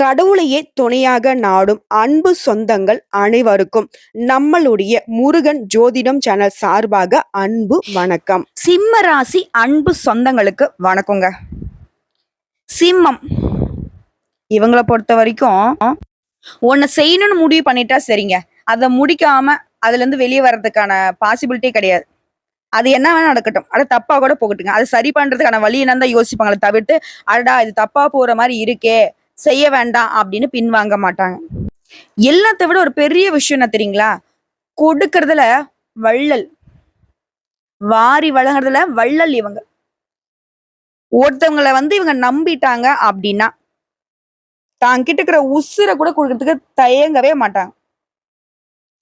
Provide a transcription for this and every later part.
கடவுளையே துணையாக நாடும் அன்பு சொந்தங்கள் அனைவருக்கும் நம்மளுடைய முருகன் ஜோதிடம் சேனல் சார்பாக அன்பு வணக்கம். சிம்ம ராசி அன்பு சொந்தங்களுக்கு வணக்கங்க. சிம்மம். இவங்கள பொறுத்த வரைக்கும் ஒன்னு செய்யணும்னு முடிவு பண்ணிட்டா சரிங்க. அதை முடிக்காம அதுல இருந்து வெளியே வர்றதுக்கான பாசிபிலிட்டி கிடையாது. அது என்ன வேணா நடக்கட்டும். அது தப்பா கூட போகட்டுங்க. அது சரி பண்றதுக்கான வழி என்னன்னு தான் யோசிப்பாங்களே தவிர்த்து அடடா இது தப்பா போற மாதிரி இருக்கே. செய்ய வேண்டாம் அப்படின்னு பின்வாங்க மாட்டாங்க. எல்லாத்த விட ஒரு பெரிய விஷயம் என்ன தெரியுங்களா? கொடுக்கறதுல வள்ளல். வாரி வழங்குறதுல வள்ளல் இவங்க. ஒருத்தவங்கள வந்து இவங்க நம்பிட்டாங்க அப்படின்னா தான் கிட்ட இருக்கிற உசுரை கூட கொடுக்கறதுக்கு தயங்கவே மாட்டாங்க.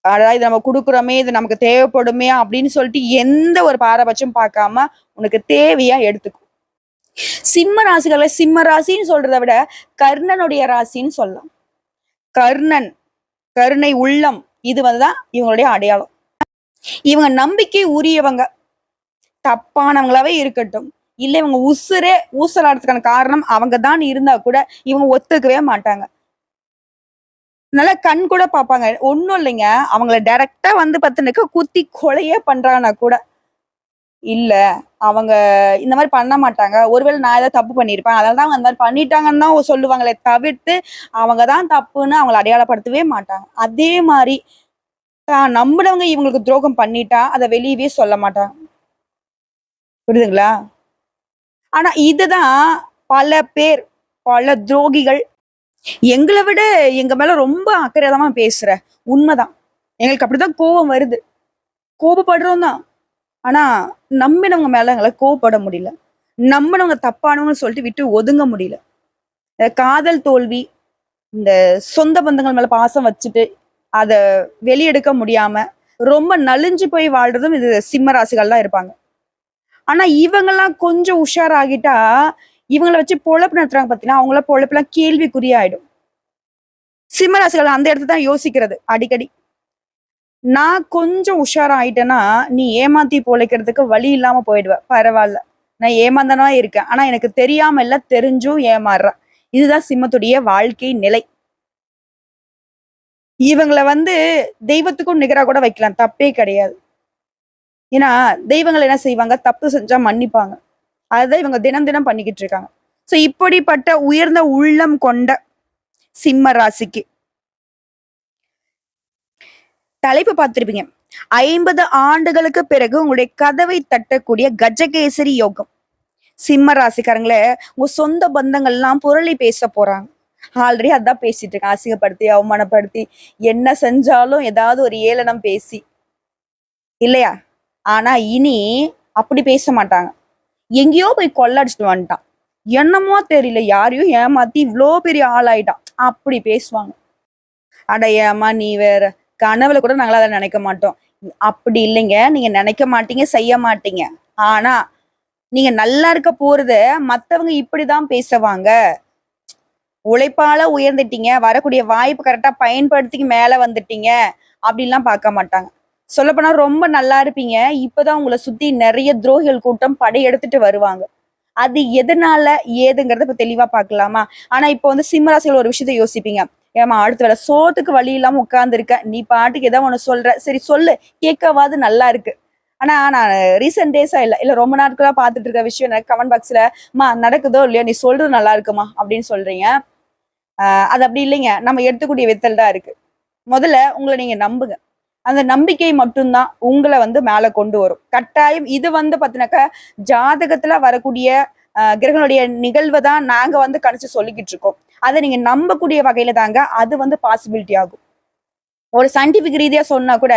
அதாவது இது நம்ம கொடுக்குறோமே இது நமக்கு தேவைப்படுமே அப்படின்னு சொல்லிட்டு எந்த ஒரு பாரபட்சம் பார்க்காம உனக்கு தேவையா எடுத்துக்கும். சிம்ம ராசிகளை சிம்ம ராசின்னு சொல்றதை விட கர்ணனுடைய ராசின்னு சொல்லலாம். கர்ணன் கருணை உள்ளம் இது வந்துதான் இவங்களுடைய அடையாளம். இவங்க நம்பிக்கை உரியவங்க. தப்பானவங்களாவே இருக்கட்டும். இல்லை இவங்க உசுரே ஊசலாடுறதுக்கான காரணம் அவங்க தான் இருந்தா கூட இவங்க ஒத்துக்கவே மாட்டாங்க. நல்லா கண் கூட பார்ப்பாங்க. ஒன்றும் இல்லைங்க. அவங்கள டைரக்டா வந்து பார்த்துனாக்க குத்தி கொலையே பண்றாங்கன்னா கூட இல்ல அவங்க இந்த மாதிரி பண்ண மாட்டாங்க. ஒருவேளை நான் ஏதாவது தப்பு பண்ணியிருப்பேன். அதனால தான் அந்த மாதிரி பண்ணிட்டாங்கன்னு தான் சொல்லுவாங்களே தவிர்த்து அவங்க தான் தப்புன்னு அவங்கள அடையாளப்படுத்தவே மாட்டாங்க. அதே மாதிரி தான் நம்பினவங்க இவங்களுக்கு துரோகம் பண்ணிட்டா அதை வெளியவே சொல்ல மாட்டாங்க. புரியுதுங்களா? ஆனா இதுதான் பல பேர் பல துரோகிகள் எங்களை விட எங்க மேல ரொம்ப அக்கறையதமா பேசுற உண்மைதான் எங்களுக்கு அப்படிதான் கோபம் வருது. கோபப்படுறோம் தான். ஆனா நம்பினவங்க மேல எங்களை கோபப்பட முடியல. நம்பினவங்க தப்பானவங்கன்னு சொல்லிட்டு விட்டு ஒதுங்க முடியல. காதல் தோல்வி இந்த சொந்த பந்தங்கள் மேல பாசம் வச்சுட்டு அதை வெளியெடுக்க முடியாம ரொம்ப நலிஞ்சு போய் வாழ்றதும் இது சிம்ம இருப்பாங்க. ஆனா இவங்கெல்லாம் கொஞ்சம் உஷாராகிட்டா இவங்கள வச்சு பொழப்பு நடத்துறாங்க பார்த்தீங்கன்னா அவங்கள பொழப்புலாம் கேள்விக்குறியாயிடும் சிம்மராசிகள் அந்த இடத்துல தான் யோசிக்கிறது அடிக்கடி. நான் கொஞ்சம் உஷாராயிட்டேன்னா நீ ஏமாத்தி பொழைக்கிறதுக்கு வழி இல்லாம போயிடுவ. பரவாயில்ல. நான் ஏமாந்தனா இருக்கேன். ஆனா எனக்கு தெரியாம இல்ல தெரிஞ்சும் ஏமாறுறேன் இதுதான் சிம்மத்துடைய வாழ்க்கை நிலை. இவங்களை வந்து தெய்வத்துக்கும் நிகரா கூட வைக்கலாம். தப்பே கிடையாது. ஏன்னா தெய்வங்கள் என்ன செய்வாங்க? தப்பு செஞ்சா மன்னிப்பாங்க. அதுதான் இவங்க தினம் தினம் பண்ணிக்கிட்டு இருக்காங்க. ஸோ இப்படிப்பட்ட உயர்ந்த உள்ளம் கொண்ட சிம்ம ராசிக்கு தலைப்பு பார்த்துருப்பீங்க. ஐம்பது ஆண்டுகளுக்கு பிறகு உங்களுடைய கதவை தட்டக்கூடிய கஜகேசரி யோகம். சிம்ம ராசிக்காரங்களே உங்க சொந்த பந்தங்கள்லாம் புரளி பேச போறாங்க. ஆல்ரெடி அதான் பேசிட்டு இருக்கேன். அசிங்கப்படுத்தி அவமானப்படுத்தி என்ன செஞ்சாலும் ஏதாவது ஒரு ஏளனம் பேசி. இல்லையா? ஆனா இனி அப்படி பேச மாட்டாங்க. எங்கேயோ போய் கொள்ளடிச்சிட்டு வந்துட்டான். என்னமோ தெரியல யாரையும் ஏமாத்தி இவ்வளோ பெரிய ஆளாயிட்டான். அப்படி பேசுவாங்க. அட ஏமா நீ வேற. கனவுல கூட நாங்களா அதை நினைக்க மாட்டோம். அப்படி இல்லைங்க. நீங்க நினைக்க மாட்டீங்க செய்ய மாட்டீங்க. ஆனா நீங்க நல்லா இருக்க போறது மத்தவங்க இப்படிதான் பேசுவாங்க. உழைப்பால உயர்ந்துட்டீங்க வரக்கூடிய வாய்ப்பு கரெக்டா பயன்படுத்திக்கு மேல வந்துட்டீங்க அப்படின்லாம் பார்க்க மாட்டாங்க. சொல்லப்போனா ரொம்ப நல்லா இருப்பீங்க. இப்பதான் உங்களை சுத்தி நிறைய துரோகிகள் கூட்டம் படையெடுத்துட்டு வருவாங்க. அது எதனால ஏதுங்கிறத இப்ப தெளிவா பார்க்கலாமா? ஆனா இப்போ வந்து சிம்மராசிகள் ஒரு விஷயத்த யோசிப்பீங்க. ஏமா அடுத்த வேலை சோத்துக்கு வழி இல்லாம உட்கார்ந்துருக்க. நீ பாட்டுக்கு ஏதோ ஒன்று சொல்ற. சரி சொல்லு. கேட்கவாது நல்லா இருக்கு. ஆனா நான் ரீசெண்ட் டேஸா இல்ல. இல்ல ரொம்ப நாட்களா பாத்துட்டு இருக்க விஷயம் எனக்கு கமெண்ட் பாக்ஸ்ல மா நடக்குதோ இல்லையா? நீ சொல்றது நல்லா இருக்குமா? அப்படின்னு சொல்றீங்க. அது அப்படி இல்லைங்க. நம்ம எடுத்துக்கூடிய வித்தல் தான் இருக்கு. முதல்ல உங்களை நீங்க நம்புங்க. அந்த நம்பிக்கை மட்டும்தான் உங்களை வந்து மேல கொண்டு வரும். கட்டாயம் இது வந்து பாத்தினாக்கா ஜாதகத்துல வரக்கூடிய கிரகனுடைய கிரகங்களுடைய நிகழ்வை தான் நாங்க வந்து கணிச்சு சொல்லிக்கிட்டு இருக்கோம். அதை நீங்க நம்பக்கூடிய வகையில தாங்க அது வந்து பாசிபிலிட்டி ஆகும். ஒரு சயின்டிபிக் ரீதியா சொன்னா கூட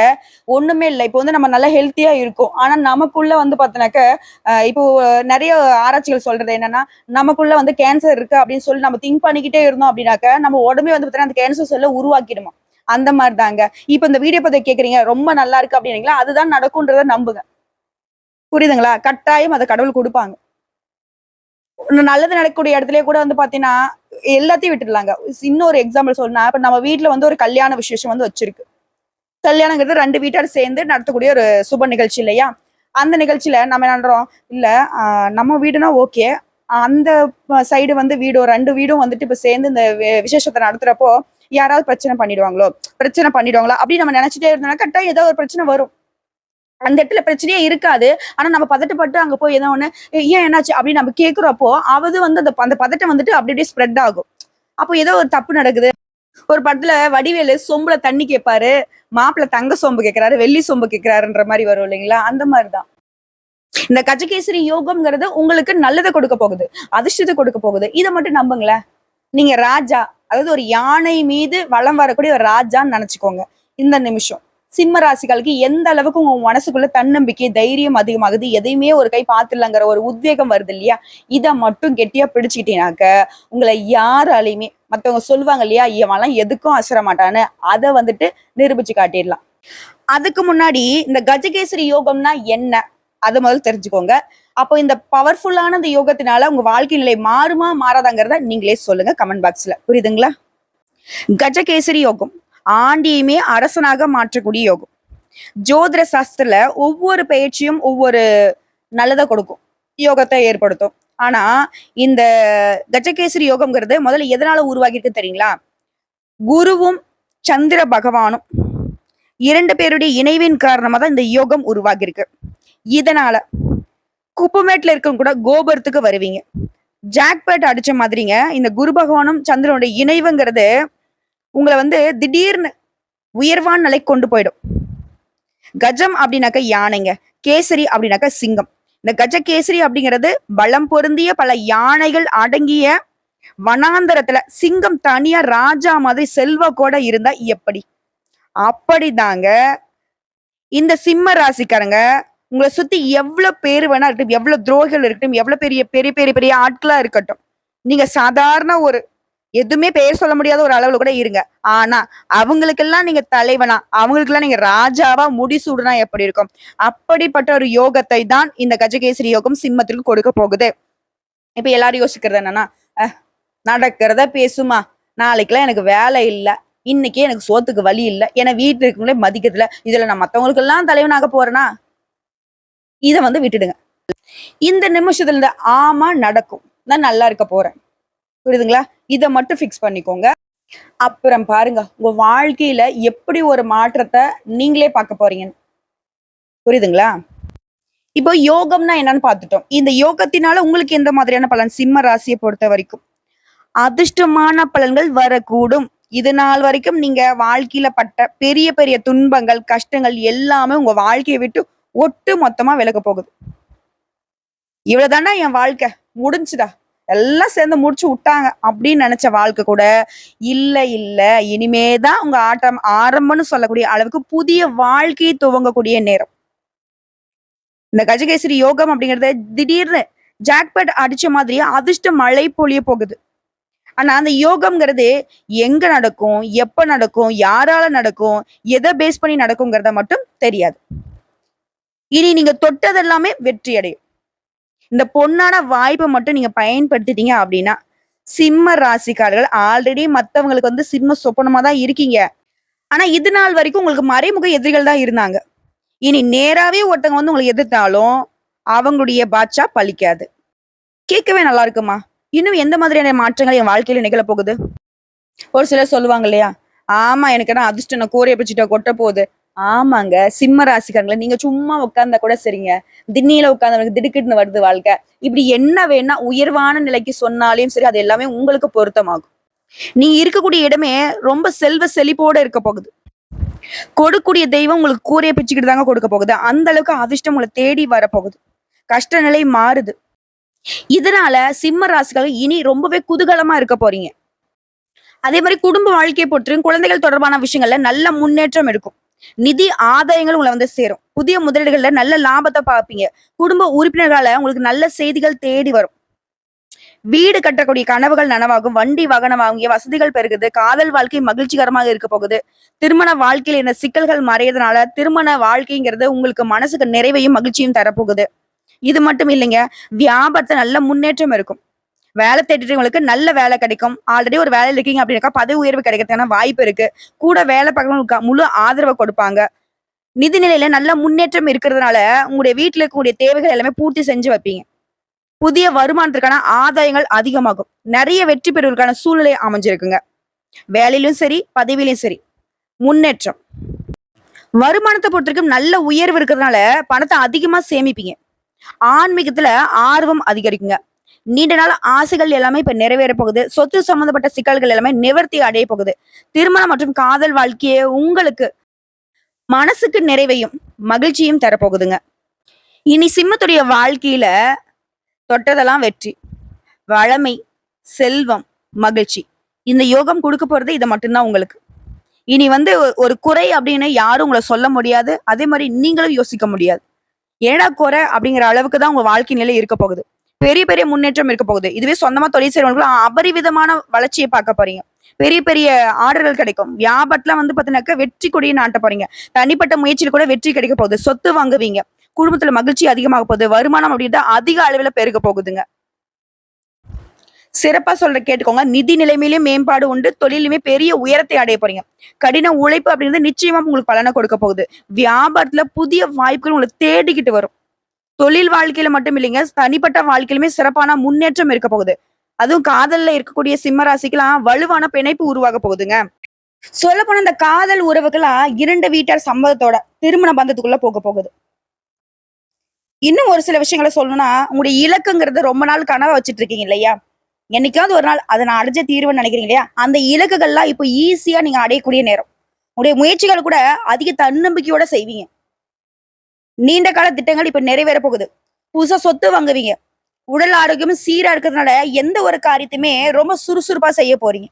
ஒண்ணுமே இல்லை. இப்போ வந்து நம்ம நல்லா ஹெல்த்தியா இருக்கும். ஆனா நமக்குள்ள வந்து பார்த்தோன்னாக்க இப்போ நிறைய ஆராய்ச்சிகள் சொல்றது என்னன்னா நமக்குள்ள வந்து கேன்சர் இருக்கு அப்படின்னு சொல்லி நம்ம திங்க் பண்ணிக்கிட்டே இருந்தோம் அப்படின்னாக்க நம்ம உடம்பே வந்து பார்த்தீங்கன்னா அந்த கேன்சர் செல்ல உருவாக்கிடுமா? அந்த மாதிரி தாங்க. இப்போ இந்த வீடியோ பத்தி கேக்குறீங்க ரொம்ப நல்லா இருக்கு அப்படின்னீங்களா? அதுதான் நடக்கும்ன்றத நம்புங்க. புரியுதுங்களா? கட்டாயம் அதை கடவுள் கொடுப்பாங்க. நல்லது நடக்கக்கூடிய இடத்துலயே கூட வந்து பாத்தீங்கன்னா எல்லாத்தையும் விட்டுடலாங்க. இன்னொரு எக்ஸாம்பிள் சொல்லணும்னா இப்ப நம்ம வீட்டுல வந்து ஒரு கல்யாண விசேஷம் வந்து வச்சிருக்கு. கல்யாணங்கிறது ரெண்டு வீட்டார் சேர்ந்து நடத்தக்கூடிய ஒரு சுப நிகழ்ச்சி இல்லையா? அந்த நிகழ்ச்சியில நம்ம என்ன பண்றோம்? இல்ல நம்ம வீடுனா ஓகே. அந்த சைடு வந்து வீடும் ரெண்டு வீடும் வந்துட்டு இப்ப சேர்ந்து இந்த வி- விசேஷத்தை நடத்துறப்போ யாராவது பிரச்சனை பண்ணிடுவாங்களோ? பிரச்சனை பண்ணிடுவாங்களோ? அப்படி நம்ம நினைச்சிட்டே இருந்தோம்னா கரெக்டா ஏதோ ஒரு பிரச்சனை வரும். அந்த இடத்துல பிரச்சனையே இருக்காது. ஆனா நம்ம பதட்டப்பட்டு அங்க போய் ஏதோ ஒண்ணு ஏன் என்னாச்சு? அப்படின்னு நம்ம கேக்குறப்போ அவது வந்து அந்த அந்த பதட்டம் வந்துட்டு அப்படி அப்படியே ஸ்ப்ரெட் ஆகும். அப்போ ஏதோ ஒரு தப்பு நடக்குது. ஒரு படத்துல வடிவேலு சொம்புல தண்ணி கேட்பாரு மாப்பிள்ளை தங்க சொம்பு கேக்குறாரு வெள்ளி சொம்பு கேட்கிறாருன்ற மாதிரி வரும் இல்லைங்களா? அந்த மாதிரிதான். இந்த கஜகேசரி யோகம்ங்கிறது உங்களுக்கு நல்லதை கொடுக்க போகுது. அதிர்ஷ்டத்தை கொடுக்க போகுது. இதை மட்டும் நம்புங்களேன். நீங்க ராஜா அதாவது ஒரு யானை மீது வலம் வரக்கூடிய ஒரு ராஜான்னு நினைச்சுக்கோங்க. இந்த நிமிஷம். சிம்ம ராசிகளுக்கு எந்த அளவுக்கு உங்க மனசுக்குள்ள தன்னம்பிக்கை தைரியம் அதிகமாகுது எதையுமே ஒரு கை பார்த்துலங்கிற ஒரு உத்வேகம் வருது இல்லையா? இதை மட்டும் கெட்டியா பிடிச்சிக்கிட்டீங்கனாக்க உங்களை யாராலையுமே மத்தவங்க சொல்லுவாங்க இல்லையா இவன்லாம் எதுக்கும் அசர மாட்டான்னு அதை வந்துட்டு நிரூபிச்சு காட்டிடலாம். அதுக்கு முன்னாடி இந்த கஜகேசரி யோகம்னா என்ன? அதை முதல்ல தெரிஞ்சுக்கோங்க. அப்போ இந்த பவர்ஃபுல்லான இந்த யோகத்தினால உங்க வாழ்க்கை நிலை மாறுமா மாறாதாங்கிறத நீங்களே சொல்லுங்க கமெண்ட் பாக்ஸ்ல. புரியுதுங்களா? கஜகேசரி யோகம். ஆண்டியுமே அரசனாக மாற்றக்கூடிய யோகம். ஜோதிட சாஸ்திரத்துல ஒவ்வொரு பயிற்சியும் ஒவ்வொரு நல்லதை கொடுக்கும். யோகத்தை ஏற்படுத்தும். ஆனா இந்த கஜகேசரி யோகம்ங்கிறது முதல்ல எதனால உருவாகிருக்கு தெரியுங்களா? குருவும் சந்திர பகவானும் இரண்டு பேருடைய இணைவின் காரணமாக தான் இந்த யோகம் உருவாகியிருக்கு. இதனால குப்பமேட்டில் இருக்கவங்க கூட கோபுரத்துக்கு வருவீங்க. ஜாக்பேட் அடிச்ச மாதிரிங்க இந்த குரு பகவானும் சந்திரனுடைய இணைவுங்கிறது உங்களை வந்து திடீர்னு உயர்வான நிலை கொண்டு போயிடும். கஜம் அப்படின்னாக்க யானைங்க கேசரி அப்படின்னாக்க சிங்கம். இந்த கஜ கேசரி அப்படிங்கிறது பலம் பொருந்திய பல யானைகள் அடங்கிய வனாந்தரத்துல சிங்கம் தனியா ராஜா மாதிரி செல்வ இருந்தா எப்படி? அப்படிதாங்க. இந்த சிம்ம ராசிக்காரங்க உங்களை சுத்தி எவ்வளவு பேர் வேணா இருக்கட்டும் எவ்வளவு துரோகிகள் இருக்கட்டும் எவ்வளவு பெரிய பெரிய பெரிய பெரிய ஆட்களா இருக்கட்டும் நீங்க சாதாரண ஒரு எதுவுமே பேர் சொல்ல முடியாத ஒரு அளவுல கூட இருங்க. ஆனா அவங்களுக்கெல்லாம் நீங்க தலைவனா அவங்களுக்கெல்லாம் நீங்க ராஜாவா முடிசூடுனா எப்படி இருக்கும்? அப்படிப்பட்ட ஒரு யோகத்தை தான் இந்த கஜகேசரி யோகம் சிம்மத்திற்கு கொடுக்க போகுது. இப்ப எல்லாரும் யோசிக்கிறது என்னன்னா நடக்கிறத பேசுமா? நாளைக்கெல்லாம் எனக்கு வேலை இல்லை. இன்னைக்கே எனக்கு சோத்துக்கு வழி இல்லை. ஏன்னா வீட்டில் இருக்கவங்களே மதிக்கிறதுல இதுல நான் மத்தவங்களுக்கு எல்லாம் தலைவனாக போறேனா? இதை வந்து விட்டுடுங்க. இந்த நிமிஷத்துல இருந்து ஆமா நடக்கும். நான் நல்லா இருக்க போறேன். புரியுதுங்களா? இதை மட்டும் ஃபிக்ஸ் பண்ணிக்கோங்க. அப்புறம் பாருங்க உங்க வாழ்க்கையில எப்படி ஒரு மாற்றத்தை நீங்களே பார்க்க போறீங்க. புரியுதுங்களா? இப்போ யோகம்னா என்னன்னு பார்த்துட்டோம். இந்த யோகத்தினால உங்களுக்கு எந்த மாதிரியான பலன்? சிம்ம ராசியை பொறுத்த வரைக்கும். அதிர்ஷ்டமான பலன்கள் வரக்கூடும். இது நாள் வரைக்கும் நீங்க வாழ்க்கையில பட்ட பெரிய பெரிய துன்பங்கள் கஷ்டங்கள் எல்லாமே உங்க வாழ்க்கையை விட்டு ஒட்டு மொத்தமா விலக போகுது. இவ்வளவுதானா என் வாழ்க்கை? முடிஞ்சுடா எல்லாம் சேர்ந்து முடிச்சு விட்டாங்க அப்படின்னு நினைச்ச வாழ்க்கை கூட இல்ல இல்ல. இனிமேதான் உங்க ஆட்டம் ஆரம்பம்னு சொல்லக்கூடிய அளவுக்கு புதிய வாழ்க்கையை துவங்கக்கூடிய நேரம். இந்த கஜகேசரி யோகம் அப்படிங்கறத திடீர்னு ஜாக்பேட் அடிச்ச மாதிரி அதிர்ஷ்ட மழை பொழிய போகுது. ஆனா அந்த யோகம்ங்கிறது எங்க நடக்கும் எப்ப நடக்கும் யாரால நடக்கும் எதை பேஸ் பண்ணி நடக்குங்கிறத மட்டும் தெரியாது. இனி நீங்க தொட்டதெல்லாமே வெற்றி அடையும் இந்த பொண்ணான வாய்ப்பை மட்டும் நீங்க பயன்படுத்திட்டீங்க அப்படின்னா சிம்ம ராசிக்காரர்கள் ஆல்ரெடி மற்றவங்களுக்கு வந்து சிம்ம சொப்பனமா தான் இருக்கீங்க. ஆனா இது நாள் வரைக்கும் உங்களுக்கு மறைமுக எதிரிகள் தான் இருந்தாங்க. இனி நேராவே ஒருத்தவங்க வந்து உங்களுக்கு எதிர்த்தாலும் அவங்களுடைய பாட்சா பலிக்காது கேட்கவே நல்லா இருக்குமா? இன்னும் எந்த மாதிரியான மாற்றங்கள் என் வாழ்க்கையில நிகழ போகுது? ஒரு சிலர் சொல்லுவாங்க இல்லையா? ஆமா எனக்கு என்ன அதிர்ஷ்டம் நான் கூரையை பிடிச்சிட்டா கொட்ட போகுது. ஆமாங்க. சிம்ம ராசிக்காரங்கள நீங்க சும்மா உட்கார்ந்தா கூட சரிங்க. திண்ணியில உட்கார்ந்தவங்களுக்கு திடுக்கிட்டு வருது வாழ்க்கை. இப்படி என்ன வேணா உயர்வான நிலைக்கு சொன்னாலையும் சரி அது எல்லாமே உங்களுக்கு பொருத்தமாகும். நீ இருக்கக்கூடிய இடமே ரொம்ப செல்வ செழிப்போட இருக்க போகுது. கொடுக்கூடிய தெய்வம் உங்களுக்கு கூரையை பிச்சுக்கிட்டு தாங்க கொடுக்க போகுது. அந்த அளவுக்கு அதிர்ஷ்டம் உங்களை தேடி வரப்போகுது கஷ்ட நிலை மாறுது. இதனால சிம்ம ராசிகள் இனி ரொம்பவே குதூகலமா இருக்க போறீங்க. அதே மாதிரி குடும்ப வாழ்க்கையை பொறுத்தவரைக்கும் குழந்தைகள் தொடர்பான விஷயங்கள்ல நல்ல முன்னேற்றம் இருக்கும். நிதி ஆதாயங்கள் உங்களை வந்து சேரும். புதிய முதலீடுகள்ல நல்ல லாபத்தை பார்ப்பீங்க. குடும்ப உறுப்பினர்களால உங்களுக்கு நல்ல செய்திகள் தேடி வரும். வீடு கட்டக்கூடிய கனவுகள் நனவாகும். வண்டி வாகனம் வாங்கிய வசதிகள் பெருகுது. காதல் வாழ்க்கை மகிழ்ச்சிகரமாக இருக்க போகுது. திருமண வாழ்க்கையில் இந்த சிக்கல்கள் மறையறதுனால திருமண வாழ்க்கைங்கிறது உங்களுக்கு மனசுக்கு நிறைவையும் மகிழ்ச்சியும் தரப்போகுது. இது மட்டும் இல்லைங்க வியாபாரத்தை நல்ல முன்னேற்றம் இருக்கும். வேலை தேடிட்டவங்களுக்கு நல்ல வேலை கிடைக்கும். ஆல்ரெடி ஒரு வேலையில் இருக்கீங்க அப்படின்னாக்கா பதவி உயர்வு கிடைக்கிறதுக்கான வாய்ப்பு இருக்கு. கூட வேலை பார்க்கறவங்களுக்கு முழு ஆதரவை கொடுப்பாங்க. நிதி நிலையில நல்ல முன்னேற்றம் இருக்கிறதுனால உங்களுடைய வீட்டில் இருக்கக்கூடிய தேவைகள் எல்லாமே பூர்த்தி செஞ்சு வைப்பீங்க. புதிய வருமானத்திற்கான ஆதாயங்கள் அதிகமாகும். நிறைய வெற்றி பெறுவதற்கான சூழ்நிலை அமைஞ்சிருக்குங்க. வேலையிலும் சரி பதவியிலும் சரி. முன்னேற்றம். வருமானத்தை பொறுத்தவரைக்கும் நல்ல உயர்வு இருக்கிறதுனால பணத்தை அதிகமா சேமிப்பீங்க. ஆன்மீகத்துல ஆர்வம் அதிகரிக்குங்க. நீண்ட நாள் ஆசைகள் எல்லாமே இப்ப நிறைவேற போகுது. சொத்து சம்பந்தப்பட்ட சிக்கல்கள் எல்லாமே நிவர்த்தி அடைய போகுது. திருமணம் மற்றும் காதல் வாழ்க்கையே உங்களுக்கு மனசுக்கு நிறைவையும் மகிழ்ச்சியும் தரப்போகுதுங்க. இனி சிம்மத்துடைய வாழ்க்கையில தொட்டதெல்லாம் வெற்றி வளமை செல்வம் மகிழ்ச்சி. இந்த யோகம் கொடுக்க போறது இதை மட்டும்தான் உங்களுக்கு. இனி வந்து ஒரு குறை அப்படின்னு யாரும் உங்களை சொல்ல முடியாது. அதே மாதிரி நீங்களும் யோசிக்க முடியாது. ஏடா குறை அப்படிங்கிற அளவுக்கு தான் உங்க வாழ்க்கை நிலை இருக்க போகுது. பெரிய பெரிய முன்னேற்றம் இருக்க போகுது. இதுவே சொந்தமா தொழில் செய்றவங்களும் அபரிவிதமான வளர்ச்சியை பார்க்க போறீங்க. பெரிய பெரிய ஆர்டர்கள் கிடைக்கும். வியாபாரத்துல வந்து பாத்தீங்கன்னாக்க வெற்றி கொடியை நாட்ட போறீங்க. தனிப்பட்ட முயற்சியில் கூட வெற்றி கிடைக்க போகுது. சொத்து வாங்குவீங்க. குடும்பத்துல மகிழ்ச்சி அதிகமாக போகுது. வருமானம் அப்படின்ட்டு அதிக அளவுல பெருக போகுதுங்க. சிறப்பா சொல்ற கேட்டுக்கோங்க. நிதி நிலைமையிலும் மேம்பாடு உண்டு. தொழிலுமே பெரிய உயரத்தை அடைய போறீங்க. கடின உழைப்பு அப்படிங்கிறது நிச்சயமா உங்களுக்கு பலனை கொடுக்க போகுது. வியாபாரத்துல புதிய வாய்ப்புகள் உங்களுக்கு தேடிக்கிட்டு வரும். தொழில் வாழ்க்கையில மட்டும் இல்லைங்க. தனிப்பட்ட வாழ்க்கையிலுமே சிறப்பான முன்னேற்றம் இருக்க போகுது. அதுவும் காதல்ல இருக்கக்கூடிய சிம்ம ராசிக்கெல்லாம் வலுவான பிணைப்பு உருவாக போகுதுங்க. சொல்ல போன இந்த காதல் உறவுகள்லாம் இரண்டு வீட்டார் சம்மதத்தோட திருமண பந்தத்துக்குள்ள போக போகுது. இன்னும் ஒரு சில விஷயங்களை சொல்லணும்னா உங்களுடைய இலக்குங்கிறது ரொம்ப நாள் கனவா வச்சுட்டு இருக்கீங்க இல்லையா? என்னைக்காவது ஒரு நாள் அதை நான் அடைஞ்ச தீர்வுன்னு நினைக்கிறீங்க இல்லையா? அந்த இலக்குகள்லாம் இப்போ ஈஸியா நீங்க அடையக்கூடிய நேரம். உங்களுடைய முயற்சிகள் கூட அதிக தன்னம்பிக்கையோட செய்வீங்க. நீண்ட கால திட்டங்கள் இப்ப நிறைவேற போகுது. புதுசா சொத்து வாங்குவீங்க. உடல் ஆரோக்கியமும் சீரா இருக்கிறதுனால எந்த ஒரு காரியத்தையுமே ரொம்ப சுறுசுறுப்பா செய்ய போறீங்க.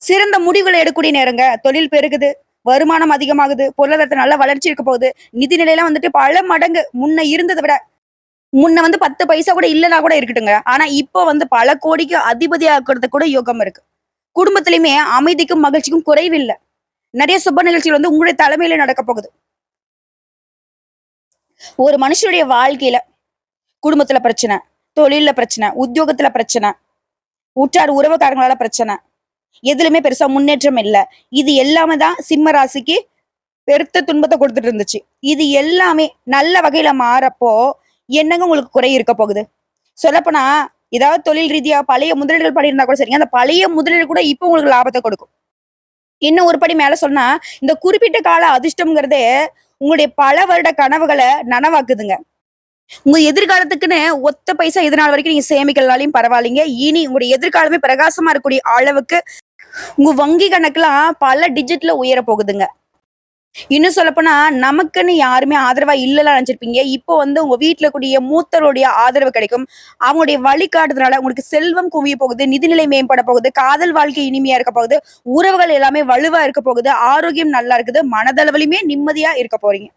சிறந்த முடிவுகளை எடுக்கக்கூடிய நேரங்க. தொழில் பெருகுது வருமானம் அதிகமாகுது பொருளாதாரத்தை நல்ல வளர்ச்சி இருக்க போகுது. நிதி நிலையெல்லாம் வந்துட்டு பல மடங்கு முன்ன இருந்ததை விட முன்ன வந்து பத்து பைசா கூட இல்லைன்னா கூட இருக்கட்டுங்க. ஆனா இப்போ வந்து பல கோடிக்கு அதிபதியாக்குறது கூட யோகம் இருக்கு. குடும்பத்திலயுமே அமைதிக்கும் மகிழ்ச்சிக்கும் குறைவில்லை. நிறைய சுப நிகழ்ச்சிகள் வந்து உங்களுடைய தலைமையில நடக்க போகுது. ஒரு மனுஷனுடைய வாழ்க்கையில குடும்பத்துல பிரச்சனை தொழில்ல பிரச்சனை உத்தியோகத்துல பிரச்சனை உற்றார் உறவுக்காரங்களால பிரச்சனை எதுலையுமே பெருசா முன்னேற்றம் இல்லை. இது எல்லாமே தான் சிம்ம ராசிக்கு பெருத்த துன்பத்தை கொடுத்துட்டு இருந்துச்சு. இது எல்லாமே நல்ல வகையில மாறப்போ என்னங்க உங்களுக்கு குறை இருக்க போகுது? சொல்லப்போனா ஏதாவது தொழில் ரீதியா பழைய முதலீடுகள் பண்ணியிருந்தா கூட சரிங்க. அந்த பழைய முதலீடு கூட இப்போ உங்களுக்கு லாபத்தை கொடுக்கும். இன்னும் ஒரு படி மேல சொன்னா இந்த குறிப்பிட்ட கால அதிர்ஷ்டம்ங்கிறதே உங்களுடைய பல வருட கனவுகளை நனவாக்குதுங்க. உங்க எதிர்காலத்துக்குன்னு ஒத்த பைசா இதனால் வரைக்கும் நீங்க சேமிக்கலனாலையும் பரவாயில்லைங்க. இனி உங்களுடைய எதிர்காலமே பிரகாசமா இருக்கக்கூடிய அளவுக்கு உங்க வங்கி கணக்குலாம் பல டிஜிட்ல உயர போகுதுங்க. இன்னும் சொல்லப்போனா நமக்குன்னு யாருமே ஆதரவா இல்லைலாம் நினைச்சிருப்பீங்க. இப்போ வந்து உங்க வீட்டுல கூடிய மூத்தருடைய ஆதரவு கிடைக்கும். அவங்களுடைய வழிகாட்டுறதுனால உங்களுக்கு செல்வம் குவிய போகுது நிதிநிலை மேம்பட போகுது காதல் வாழ்க்கை இனிமையா இருக்க போகுது உறவுகள் எல்லாமே வலுவா இருக்க போகுது ஆரோக்கியம் நல்லா இருக்குது மனதளவிலுமே நிம்மதியா இருக்க போறீங்க.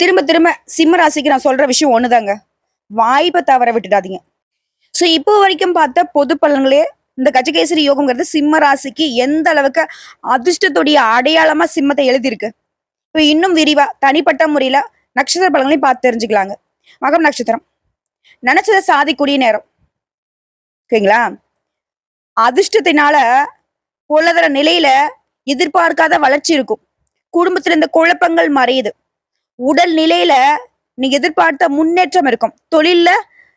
திரும்ப திரும்ப சிம்ம ராசிக்கு நான் சொல்ற விஷயம் ஒண்ணுதாங்க. வாய்ப்பை தவற விட்டுடாதீங்க. சோ இப்போ வரைக்கும் பார்த்த பொது பலன்களே இந்த கஜகேசரி யோகம்ங்கிறது சிம்ம ராசிக்கு எந்த அளவுக்கு அதிர்ஷ்டத்துடைய அடையாளமா சிம்மத்தை எழுதியிருக்கு? இப்போ இன்னும் விரிவா தனிப்பட்ட முறையில நட்சத்திர பலன்களையும் பார்த்து தெரிஞ்சுக்கலாங்க. மகம் நட்சத்திரம். நினைச்சதை சாதிக்கூடிய நேரம். ஓகேங்களா? அதிர்ஷ்டத்தினால பொருளாதார நிலையில எதிர்பார்க்காத வளர்ச்சி இருக்கும். குடும்பத்துல இந்த குழப்பங்கள் மறையுது. உடல் நிலையில நீங்க எதிர்பார்த்த முன்னேற்றம் இருக்கும். தொழில்ல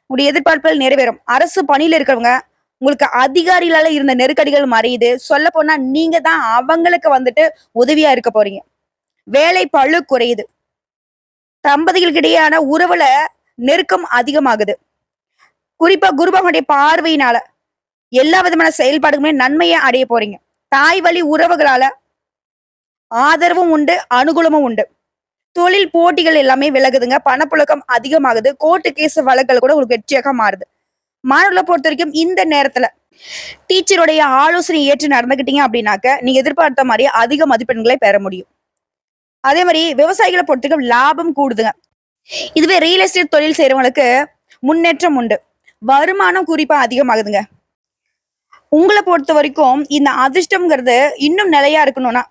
உங்களுடைய எதிர்பார்ப்புகள் நிறைவேறும். அரசு பணியில இருக்கிறவங்க உங்களுக்கு அதிகாரிகளால இருந்த நெருக்கடிகள் மறையுது. சொல்ல போனா நீங்க தான் அவங்களுக்கு வந்துட்டு உதவியா இருக்க போறீங்க. வேலை பழு குறையுது. தம்பதிகளுக்கு இடையேயான உறவுல நெருக்கம் அதிகமாகுது. குறிப்பா குருபகனுடைய பார்வையினால எல்லா விதமான செயல்பாடுகளுமே நன்மையை அடைய போறீங்க. தாய் வழி உறவுகளால ஆதரவும் உண்டு அனுகூலமும் உண்டு. தொழில் போட்டிகள் எல்லாமே விலகுதுங்க. பணப்புழக்கம் அதிகமாகுது. கோர்ட்டு கேஸ் வழக்குகள் கூட உங்களுக்கு வெற்றியாக மாறுது. மாணவர்களை பொறுத்த வரைக்கும் இந்த நேரத்துல டீச்சருடைய ஆலோசனை ஏற்று நடந்துக்கிட்டீங்க அப்படின்னாக்க நீங்க எதிர்பார்த்த மாதிரி அதிக மதிப்பெண்களை பெற முடியும். அதே மாதிரி விவசாயிகளை பொறுத்தவரைக்கும் லாபம் கூடுதுங்க. இதுவே ரியல் எஸ்டேட் தொழில் செய்யறவங்களுக்கு முன்னேற்றம் உண்டு. வருமானம் குறிப்பா அதிகமாகுதுங்க. உங்களை பொறுத்த வரைக்கும் இந்த அதிர்ஷ்டம்ங்கிறது இன்னும் நிலையா இருக்கணும்னா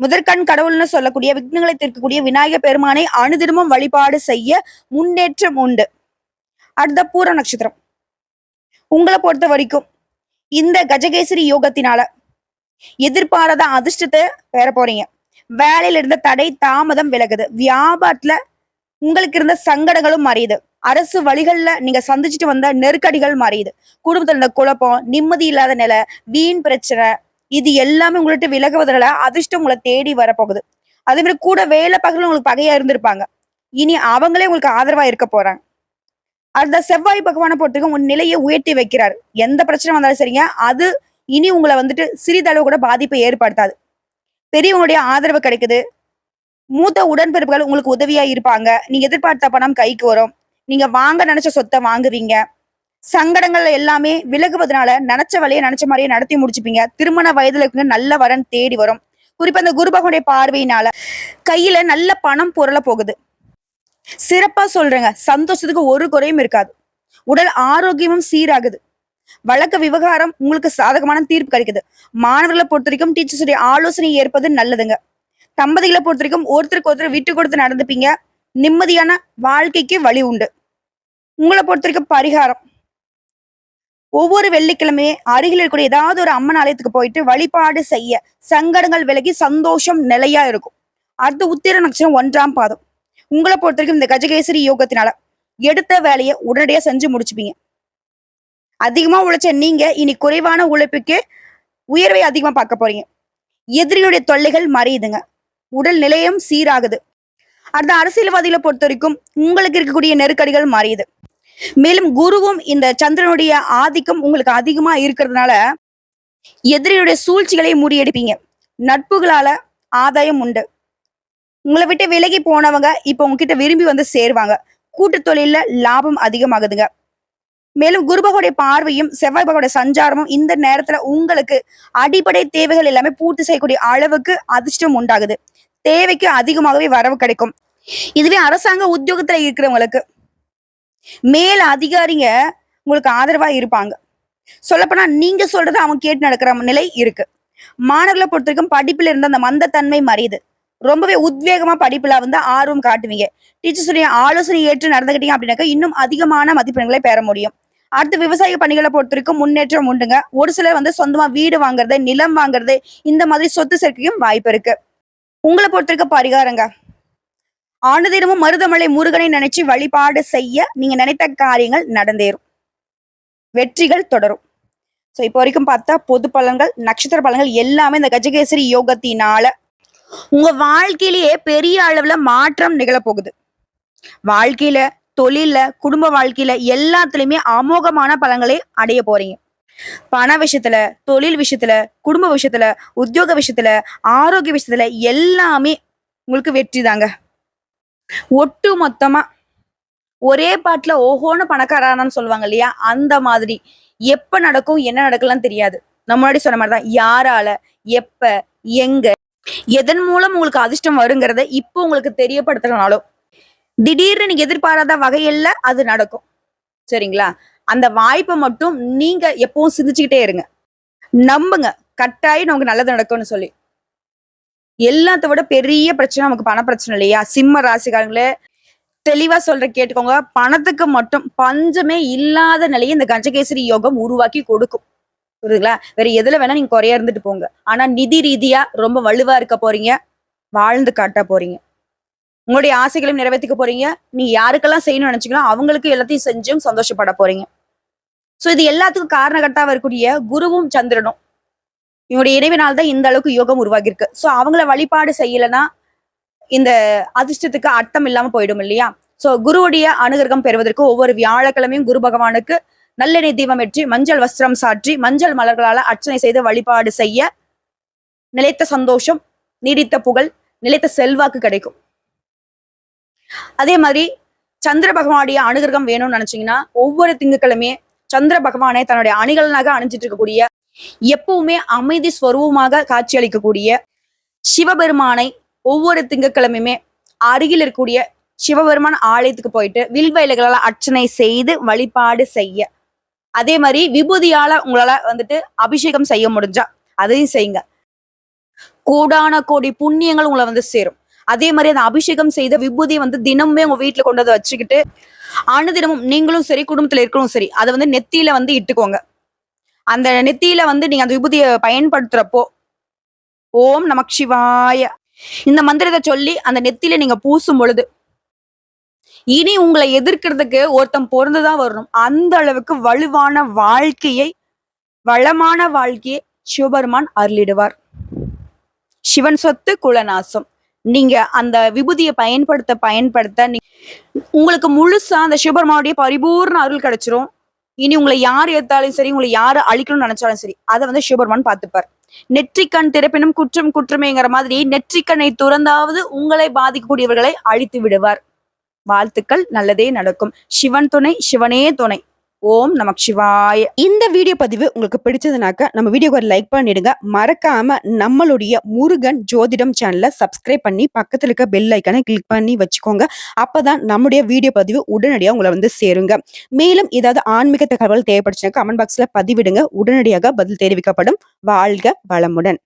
முதற்கண் கடவுள்னு சொல்லக்கூடிய விக்னங்களை தீர்க்கக்கூடிய விநாயகர் பெருமானை அணுதினமும் வழிபாடு செய்ய முன்னேற்றம் உண்டு. அடுத்த பூர நட்சத்திரம். உங்களை பொறுத்த வரைக்கும் இந்த கஜகேசரி யோகத்தினால எதிர்பாராத அதிர்ஷ்டத்தை பெற போறீங்க. வேலையில இருந்த தடை தாமதம் விலகுது. வியாபாரத்துல உங்களுக்கு இருந்த சங்கடங்களும் மறையுது அரசு வழிகள்ல நீங்க சந்திச்சுட்டு வந்த நெருக்கடிகள் மறையுது குடும்பத்துல இருந்த குழப்பம் நிம்மதி இல்லாத நிலை வீண் பிரச்சனை இது எல்லாமே உங்கள்ட்ட விலகுவதனால அதிர்ஷ்டம் உங்களை தேடி வரப்போகுது. அதே மாதிரி கூட வேலை பார்க்கல உங்களுக்கு பகையா இருந்திருப்பாங்க. இனி அவங்களே உங்களுக்கு ஆதரவா இருக்க போறாங்க. அந்த செவ்வாய் பகவானை பொறுத்தவரைக்கும் உன் நிலையை உயர்த்தி வைக்கிறார். எந்த பிரச்சனை வந்தாலும் சரிங்க. அது இனி உங்களை வந்துட்டு சிறிதளவு கூட பாதிப்பை ஏற்படுத்தாது. பெரியவங்களுடைய ஆதரவு கிடைக்குது. மூத்த உடன்பிறப்புகள் உங்களுக்கு உதவியா இருப்பாங்க. நீங்க எதிர்பார்த்த பணம் கைக்கு வரும். நீங்க வாங்க நினைச்ச சொத்தை வாங்குவீங்க. சங்கடங்கள் எல்லாமே விலகுவதனால நினைச்ச வழியை நினைச்ச மாதிரியே நடத்தி முடிச்சுப்பீங்க. திருமண வயதுல இருக்கவங்க நல்ல வரன் தேடி வரும். குறிப்பா இந்த குருபகனுடைய பார்வையினால கையில நல்ல பணம் பொருள போகுது. சிறப்பா சொல்றேங்க. சந்தோஷத்துக்கு ஒரு குறையும் இருக்காது. உடல் ஆரோக்கியமும் சீராகுது. வழக்கு விவகாரம் உங்களுக்கு சாதகமான தீர்ப்பு கிடைக்குது. மாணவர்களை பொறுத்த வரைக்கும் டீச்சர்ஸுடைய ஆலோசனை ஏற்பது நல்லதுங்க. தம்பதிகளை பொறுத்த வரைக்கும் ஒருத்தருக்கு ஒருத்தர் விட்டு கொடுத்து நடந்துப்பீங்க. நிம்மதியான வாழ்க்கைக்கு வழி உண்டு. உங்களை பொறுத்த வரைக்கும் பரிகாரம். ஒவ்வொரு வெள்ளிக்கிழமையே அருகில் இருக்கக்கூடிய ஏதாவது ஒரு அம்மன் ஆலயத்துக்கு போயிட்டு வழிபாடு செய்ய சங்கடங்கள் விலகி சந்தோஷம் நிலையா இருக்கும். அடுத்து உத்திர நட்சத்திரம் ஒன்றாம் பாதம். உங்களை பொறுத்த வரைக்கும் இந்த கஜகேசரி யோகத்தினால எடுத்த வேலையை உடனடியா செஞ்சு முடிச்சுப்பீங்க. அதிகமா உழைச்ச நீங்க இனி குறைவான உழைப்புக்கு உயர்வை அதிகமா பார்க்க போறீங்க. எதிரியுடைய தொல்லைகள் மறையுதுங்க. உடல் நிலையம் சீராகுது. அடுத்த அரசியல்வாதிகளை பொறுத்த வரைக்கும் உங்களுக்கு இருக்கக்கூடிய நெருக்கடிகள் மறையுது. மேலும் குருவும் இந்த சந்திரனுடைய ஆதிக்கம் உங்களுக்கு அதிகமா இருக்கிறதுனால எதிரியுடைய சூழ்ச்சிகளை முறியடிப்பீங்க. நட்புகளால ஆதாயம் உண்டு. உங்களை விட்டு விலகி போனவங்க இப்போ உங்ககிட்ட விரும்பி வந்து சேருவாங்க. கூட்டு தொழில லாபம் அதிகமாகுதுங்க. மேலும் குருபகோடைய பார்வையும் செவ்வாய் பகவானுடைய சஞ்சாரமும் இந்த நேரத்துல உங்களுக்கு அடிப்படை தேவைகள் எல்லாமே பூர்த்தி செய்யக்கூடிய அளவுக்கு அதிர்ஷ்டம் உண்டாகுது. தேவைக்கு அதிகமாகவே வரவு கிடைக்கும். இதுவே அரசாங்க உத்தியோகத்துல இருக்கிறவங்களுக்கு மேல அதிகாரிங்க உங்களுக்கு ஆதரவா இருப்பாங்க. சொல்லப்போனா நீங்க சொல்றது அவங்க கேட்டு நடக்கிற நிலை இருக்கு. மாணவர்களை பொறுத்த வரைக்கும் படிப்புல இருந்த அந்த மந்தத்தன்மை மறையுது. ரொம்பவே உத்வேகமா படிப்புல வந்து ஆர்வம் காட்டுவீங்க. டீச்சர்ஸுடைய ஆலோசனை ஏற்று நடந்துகிட்டீங்க அப்படின்னாக்கா இன்னும் அதிகமான மதிப்பெண்களை பெற முடியும். அடுத்து விவசாய பணிகளை பொறுத்த வரைக்கும் முன்னேற்றம் உண்டுங்க. ஒரு சிலர் வந்து சொந்தமா வீடு வாங்குறது நிலம் வாங்குறது இந்த மாதிரி சொத்து சேர்க்கையும் வாய்ப்பு இருக்கு. உங்களை பொறுத்த வரைக்கும் பரிகாரங்க. ஆனதினமும் மருதமலை முருகனை நினைச்சு வழிபாடு செய்ய நீங்க நினைத்த காரியங்கள் நடந்தேறும். வெற்றிகள் தொடரும். ஸோ இப்போ வரைக்கும் பார்த்தா பொது பலன்கள் நட்சத்திர பலன்கள் எல்லாமே இந்த கஜகேசரி யோகத்தினால உங்க வாழ்க்கையிலேயே பெரிய அளவுல மாற்றம் நிகழப்போகுது. வாழ்க்கையில தொழில குடும்ப வாழ்க்கையில எல்லாத்துலயுமே அமோகமான பலன்களை அடைய போறீங்க. பண விஷயத்துல தொழில் விஷயத்துல குடும்ப விஷயத்துல உத்தியோக விஷயத்துல ஆரோக்கிய விஷயத்துல எல்லாமே உங்களுக்கு வெற்றி தாங்க. ஒட்டு மொத்தமா ஒரே பாட்டுல ஓஹோன்னு பணக்காரானு சொல்லுவாங்க இல்லையா? அந்த மாதிரி. எப்ப நடக்கும் என்ன நடக்கலாம் தெரியாது. நம்ம முன்னாடி சொன்ன மாதிரிதான் யாரால எப்ப எங்க எதன் மூலம் உங்களுக்கு அதிர்ஷ்டம் வருங்கிறத இப்போ உங்களுக்கு தெரியப்படுத்தலனாலும் திடீர்னு நீங்க எதிர்பாராத வகையில அது நடக்கும். சரிங்களா? அந்த வாய்ப்பை மட்டும் நீங்க எப்பவும் சிந்திச்சுக்கிட்டே இருங்க. நம்புங்க. கட்டாயம் நமக்கு நல்லது நடக்கும்னு சொல்லி. எல்லாத்த விட பெரிய பிரச்சனை நமக்கு பண பிரச்சனை இல்லையா? சிம்ம ராசிக்காரங்களே தெளிவா சொல்ற கேட்டுக்கோங்க. பணத்துக்கு மட்டும் பஞ்சமே இல்லாத நிலையை இந்த கஞ்சகேசரி யோகம் உருவாக்கி கொடுக்கும். புரியுதுங்களா? வேற எதுல வேணா நீங்க குறைய இருந்துட்டு போங்க. ஆனா நிதி ரீதியா ரொம்ப வலுவா இருக்க போறீங்க. வாழ்ந்து காட்ட போறீங்க. உங்களுடைய ஆசைகளையும் நிறைவேற்றிக்க போறீங்க. நீங்க யாருக்கெல்லாம் செய்யணும்னு நினைச்சீங்களோ அவங்களுக்கு எல்லாத்தையும் செஞ்சும் சந்தோஷப்பட போறீங்க. ஸோ இது எல்லாத்துக்கும் காரணகட்டாக இருக்கக்கூடிய குருவும் சந்திரனும். இவனுடைய இணைவினால் தான் இந்த அளவுக்கு யோகம் உருவாகியிருக்கு. ஸோ அவங்கள வழிபாடு செய்யலைன்னா இந்த அதிர்ஷ்டத்துக்கு அர்த்தம் இல்லாமல் போயிடும் இல்லையா? ஸோ குருவுடைய அனுகிரகம் பெறுவதற்கு ஒவ்வொரு வியாழக்கிழமையும் குரு பகவானுக்கு நல்லெண்ணெய் தீபம் ஏற்றி மஞ்சள் வஸ்திரம் சாற்றி மஞ்சள் மலர்களால் அர்ச்சனை செய்து வழிபாடு செய்ய நிலைத்த சந்தோஷம் நீடித்த புகழ் நிலைத்த செல்வாக்கு கிடைக்கும். அதே மாதிரி சந்திர பகவானுடைய அனுகிரகம் வேணும்னு நினைச்சீங்கன்னா ஒவ்வொரு திங்கக்கிழமையே சந்திர பகவானை தன்னுடைய அணிகலனாக அணிஞ்சிட்டு இருக்கக்கூடிய எப்பவுமே அமைதி ஸ்வரூபமாக காட்சியளிக்கக்கூடிய சிவபெருமானை ஒவ்வொரு திங்கக்கிழமையுமே அருகில் இருக்கக்கூடிய சிவபெருமான் ஆலயத்துக்கு போயிட்டு வில்வயல்களால் அர்ச்சனை செய்து வழிபாடு செய்ய அதே மாதிரி விபூதியால உங்களால வந்துட்டு அபிஷேகம் செய்ய முடிஞ்சா அதையும் செய்யுங்க. கோடான கோடி புண்ணியங்கள் உங்களை வந்து சேரும். அதே மாதிரி அந்த அபிஷேகம் செய்த விபூதியை வந்து தினமுமே உங்க வீட்டுல கொண்டு வந்து வச்சுக்கிட்டு அணுதினமும் நீங்களும் சரி குடும்பத்துல இருக்கவும் சரி அதை வந்து நெத்தியில வந்து இட்டுக்கோங்க. அந்த நெத்தியில வந்து நீங்க அந்த விபூதியை பயன்படுத்துறப்போ ஓம் நமக் சிவாய. இந்த மந்திரத்தை சொல்லி அந்த நெத்தியில நீங்க பூசும் பொழுது இனி உங்களை எதிர்க்கிறதுக்கு ஒருத்தன் பொருந்துதான் வரணும். அந்த அளவுக்கு வலுவான வாழ்க்கையை வளமான வாழ்க்கையை சிவபெருமான் அருளிடுவார். சிவன் சொத்து குலநாசம். நீங்க அந்த விபூதியை பயன்படுத்த பயன்படுத்த உங்களுக்கு முழுசா அந்த சிவபெருமானுடைய பரிபூர்ண அருள் கிடைச்சிரும். இனி உங்களை யார் ஏத்தாலும் சரி உங்களை யாரு அழிக்கணும்னு நினைச்சாலும் சரி அதை வந்து சிவபெருமான் பார்த்துப்பார். நெற்றிக்கண் திறப்பினும் குற்றம் குற்றமேங்கிற மாதிரி நெற்றிக்கண்ணை துறந்தாவது உங்களை பாதிக்கக்கூடியவர்களை அழித்து விடுவார். வாழ்த்துக்கள். நல்லதே நடக்கும். சிவன் துணை சிவனே துணை. ஓம் நமக் சிவாய. இந்த வீடியோ பதிவு உங்களுக்கு பிடிச்சதுனாக்க நம்ம வீடியோக்கு ஒரு லைக் பண்ணிடுங்க. மறக்காம நம்மளுடைய முருகன் ஜோதிடம் சேனலை சப்ஸ்கிரைப் பண்ணி பக்கத்தில் இருக்க பெல் ஐக்கனை கிளிக் பண்ணி வச்சுக்கோங்க. அப்பதான் நம்முடைய வீடியோ பதிவு உடனடியாக உங்களை வந்து சேருங்க. மேலும் ஏதாவது ஆன்மீக தகவல் தேவைப்படுச்சுன்னா கமெண்ட் பாக்ஸ்ல பதிவிடுங்க. உடனடியாக பதில் தெரிவிக்கப்படும். வாழ்க வளமுடன்.